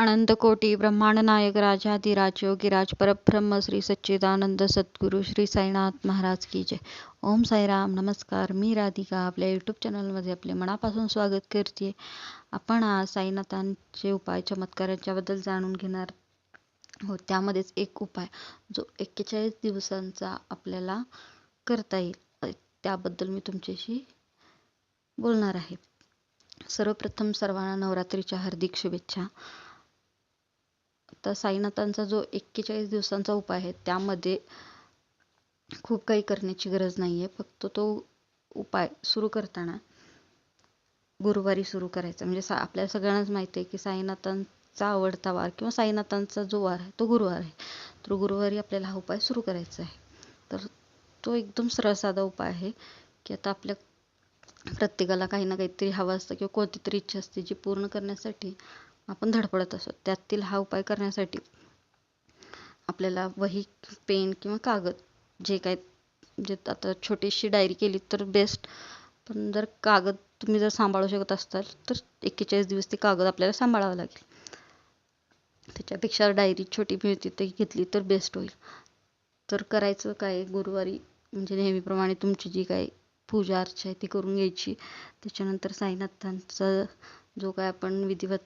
अनंतकोटी ब्रह्मांडनायक राजाधिराज योगीराज परब्रह्म श्री सच्चिदानंद सद्गुरू श्री साईनाथ महाराज की जय. ओम साईराम नमस्कार. मी राधिका आपल्या यूट्यूब चॅनलमध्ये आपले मनापासून स्वागत करते. आपण आज साईनाथांचे उपाय चमत्कारांच्याबद्दल जाणून घेणार हो त्यामध्येच एक उपाय जो एक्केचाळीस दिवसांचा आपल्याला करता येईल. त्याबद्दल मी तुमच्याशी बोलणार आहे. सर्वप्रथम सर्वांना नवरात्रीच्या हार्दिक शुभेच्छा. आता साईनाथांचा जो एक्केचाळीस दिवसांचा उपाय आहे त्यामध्ये खूप काही करण्याची गरज नाही आहे फक्त तो उपाय सुरू करताना गुरुवारी सुरू करायचा. म्हणजे सा आपल्या सगळ्यांनाच माहिती आहे की साईनाथांचा आवडता वार किंवा साईनाथांचा जो वार आहे तो गुरुवार आहे. तर गुरुवारी आपल्याला हा उपाय सुरू करायचा आहे. तर तो एकदम सरळ साधा उपाय आहे की आता आपल्या प्रत्येकाला काही ना काहीतरी हवं असतं किंवा कोणती तरी इच्छा असते जी पूर्ण करण्यासाठी आपण धडपडत असतो. त्यातील हा उपाय करण्यासाठी आपल्याला वही पेन किंवा कागद जे काय जे आता छोटीशी डायरी केली तर बेस्ट पण जर कागद तुम्ही जर सांभाळू शकत असाल तर एक्केचाळीस दिवस ते कागद आपल्याला सांभाळावं लागेल. त्याच्यापेक्षा डायरी छोटी मिळते ते घेतली तर बेस्ट होईल. तर करायचं काय? गुरुवारी म्हणजे नेहमीप्रमाणे तुमची जी काय पूजा अर्चा आहे ती करून घ्यायची. त्याच्यानंतर साईनाथांचा जो काय आपण विधिवत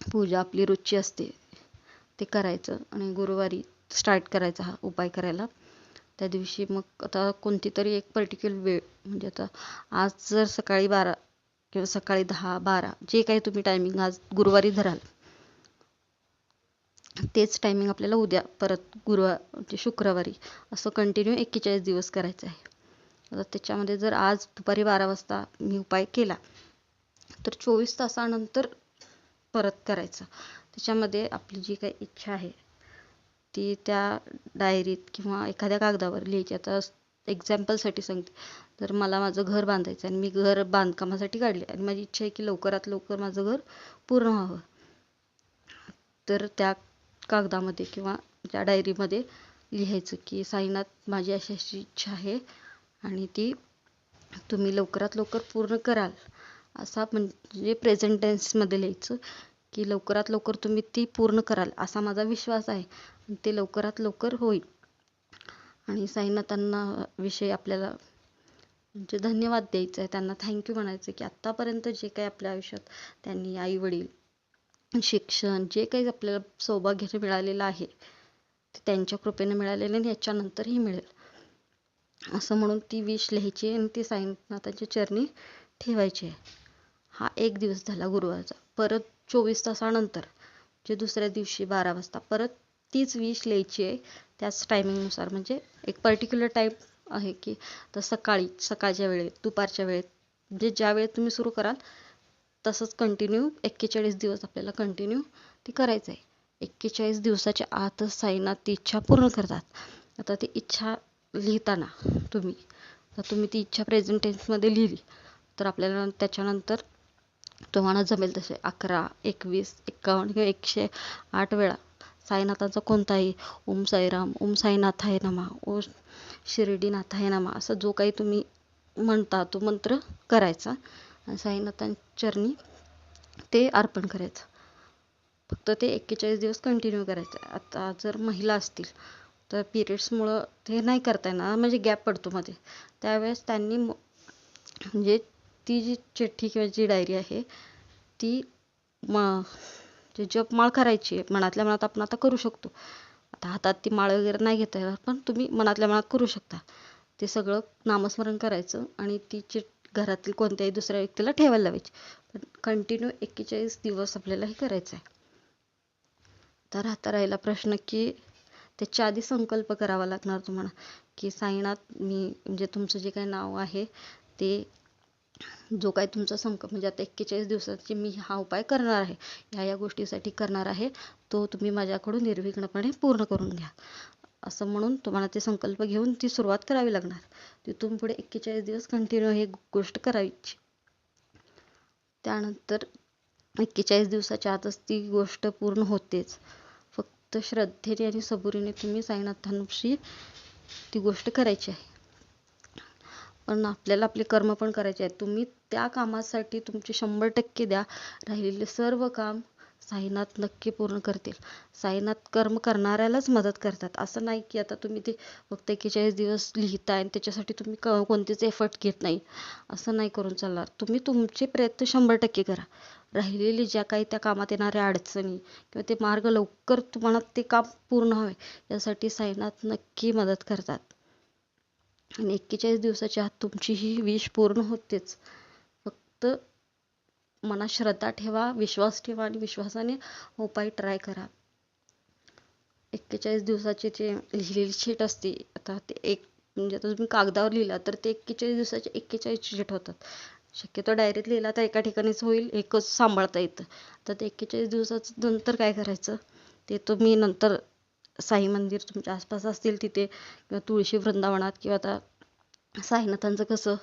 पूजा आपली रोजची असते ते करायचं. आणि गुरुवारी स्टार्ट करायचा हा उपाय करायला. त्या दिवशी मग आता कोणती तरी एक पर्टिक्युलर वेळ म्हणजे आता आज जर सकाळी बारा किंवा सकाळी दहा बारा जे काही तुम्ही टायमिंग आज गुरुवारी धराल तेच टायमिंग आपल्याला उद्या परत गुरुवार म्हणजे शुक्रवारी असं कंटिन्यू एक्केचाळीस दिवस करायचं आहे. आता त्याच्यामध्ये जर आज दुपारी बारा वाजता मी उपाय केला तर चोवीस तासानंतर परत करायचं. त्याच्यामध्ये आपली जी काही इच्छा आहे ती त्या डायरीत किंवा एखाद्या कागदावर लिहायची. आता एक्झाम्पलसाठी सांगते. तर मला माझं घर बांधायचं आणि मी घर बांधकामासाठी काढले आणि माझी इच्छा आहे की लवकरात लवकर माझं घर पूर्ण व्हावं. तर त्या कागदामध्ये किंवा त्या डायरीमध्ये लिहायचं की साईनाथ माझी अशी अशी इच्छा आहे आणि ती तुम्ही लवकरात लवकर पूर्ण कराल. असा म्हणजे प्रेझेंट टेन्समध्ये लिहायचं की लवकरात लवकर तुम्ही ती पूर्ण कराल असा माझा विश्वास आहे. ते लवकरात लवकर होईल. आणि साईनाथांना विषयी आपल्याला म्हणजे धन्यवाद द्यायचं आहे त्यांना थँक्यू म्हणायचं की आत्तापर्यंत जे काही आपल्या आयुष्यात त्यांनी आई वडील शिक्षण जे काही आपल्याला सौभाग्य मिळालेलं आहे ते त्यांच्या कृपेने मिळालेलं आणि याच्यानंतरही मिळेल. असं म्हणून ती विष लिहायची आणि ती साईनाथांच्या चरणी ठेवायची आहे. हा एक दिवस झाला गुरुवारचा. परत चोवीस तासानंतर जे दुसऱ्या दिवशी बारा वाजता परत तीच विश लिहायची आहे. त्याच टायमिंगनुसार म्हणजे एक पर्टिक्युलर टाईम आहे की तर सकाळी सकाळच्या वेळेत दुपारच्या वेळेत म्हणजे ज्या वेळेत तुम्ही सुरू कराल तसंच कंटिन्यू एक्केचाळीस दिवस आपल्याला कंटिन्यू ती करायचं आहे एक्केचाळीस दिवसाच्या आतच साईनाथ ती इच्छा पूर्ण करतात. आता ती इच्छा लिहिताना तुम्ही तर तुम्ही ती इच्छा प्रेझेंट टेन्समध्ये लिहिली तर आपल्याला त्याच्यानंतर तुम्हाला जमेल तसे. अकरा एकवीस एक्कावन्न किंवा एकशे आठ वेळा. साईनाथांचा कोणताही ओम साईराम ओम साईनाथाय नमा ओम शिर्डीनाथाय नमा असं जो काही तुम्ही म्हणता तो मंत्र करायचा. आणि साईनाथांचरणी ते अर्पण करायचं. फक्त ते एक्केचाळीस दिवस कंटिन्यू करायचं. आता जर महिला असतील तर पिरियड्समुळं ते नाही करता येणार. म्हणजे गॅप पडतो मध्ये. त्यावेळेस त्यांनी म्हणजे ती जी चिठ्ठी किंवा जी डायरी आहे ती म जे जपमाळ करायची आहे मनातल्या मनात आपण आता करू शकतो. आता हातात ती माळ वगैरे नाही घेता येणार पण तुम्ही मनातल्या मनात करू शकता. ते सगळं नामस्मरण करायचं आणि ती चिठ घरातील कोणत्याही दुसऱ्या व्यक्तीला ठेवायला लावायची. पण कंटिन्यू एक्केचाळीस दिवस आपल्याला हे करायचं आहे. तर आता राहिला प्रश्न की त्याच्या आधी संकल्प करावा लागणार तुम्हाला. की साईनाथ मी म्हणजे तुमचं जे काही नाव आहे ते जो काय तुमचा संक म्हणजे आता एक्केचाळीस दिवसाची मी हा उपाय करणार आहे ह्या या गोष्टीसाठी करणार आहे तो तुम्ही माझ्याकडून निर्विघ्नपणे पूर्ण करून घ्या. असं म्हणून तुम्हाला ते संकल्प घेऊन ती सुरुवात करावी लागणार. तिथून पुढे एक्केचाळीस दिवस कंटिन्यू हे गोष्ट करायची त्यानंतर एक्केचाळीस दिवसाच्या आतच ती गोष्ट पूर्ण होतेच. फक्त श्रद्धेने आणि सबुरीने तुम्ही साईनाथांशी ती गोष्ट करायची आहे. पण आपल्याला आपले कर्म पण करायचे आहेत. तुम्ही त्या कामासाठी तुमचे शंभर टक्के द्या. राहिलेले सर्व काम साईनाथ नक्की पूर्ण करतील. साईनाथ कर्म करणाऱ्यालाच मदत करतात. असं नाही की आता तुम्ही ते फक्त एक्केचाळीस दिवस लिहिताय आणि त्याच्यासाठी तुम्ही क कोणतेच एफर्ट घेत नाही. असं नाही करून चालणार. तुम्ही तुमचे प्रयत्न शंभर टक्के करा. राहिलेली ज्या काही त्या कामात येणाऱ्या अडचणी किंवा ते मार्ग लवकर तुम्हाला ते काम पूर्ण व्हावे यासाठी साईनाथ नक्की मदत करतात. आणि एक्केचाळीस दिवसाच्या आत तुमची ही विश पूर्ण होतेच. फक्त मनात श्रद्धा ठेवा विश्वास ठेवा आणि विश्वासाने हो उपाय ट्राय करा. एक्केचाळीस दिवसाची जे लिहिलेली शीट असते आता ते एक म्हणजे आता तुम्ही कागदावर लिहिला तर ते एक्केचाळीस दिवसाचे एक्केचाळीस शीट होतात. शक्यतो डायरीत लिहिला तर एका ठिकाणीच होईल एकच सांभाळता येतं. तर ते एक्केचाळीस दिवसाचं नंतर काय करायचं? ते तुम्ही नंतर साई मंदिर तुमच्या आसपास असतील तिथे किंवा तुळशी वृंदावनात किंवा आता साईनाथांचं कसं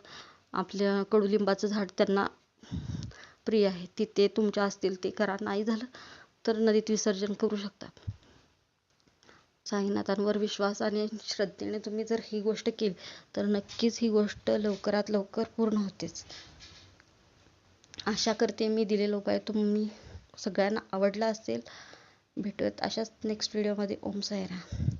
आपल्या कडुलिंबाचं झाड त्यांना प्रिय आहे तिथे तुमच्या असतील ते करा. नाही झालं तर नदीत विसर्जन करू शकता. साईनाथांवर विश्वास आणि श्रद्धेने तुम्ही जर ही गोष्ट केली तर नक्कीच ही गोष्ट लवकरात लवकर पूर्ण होतेच. आशा करते मी दिलेला उपाय तुम्ही सगळ्यांना आवडला असेल. भेटूयात. अशाच नेक्स्ट व्हिडिओमध्ये ओम सायरा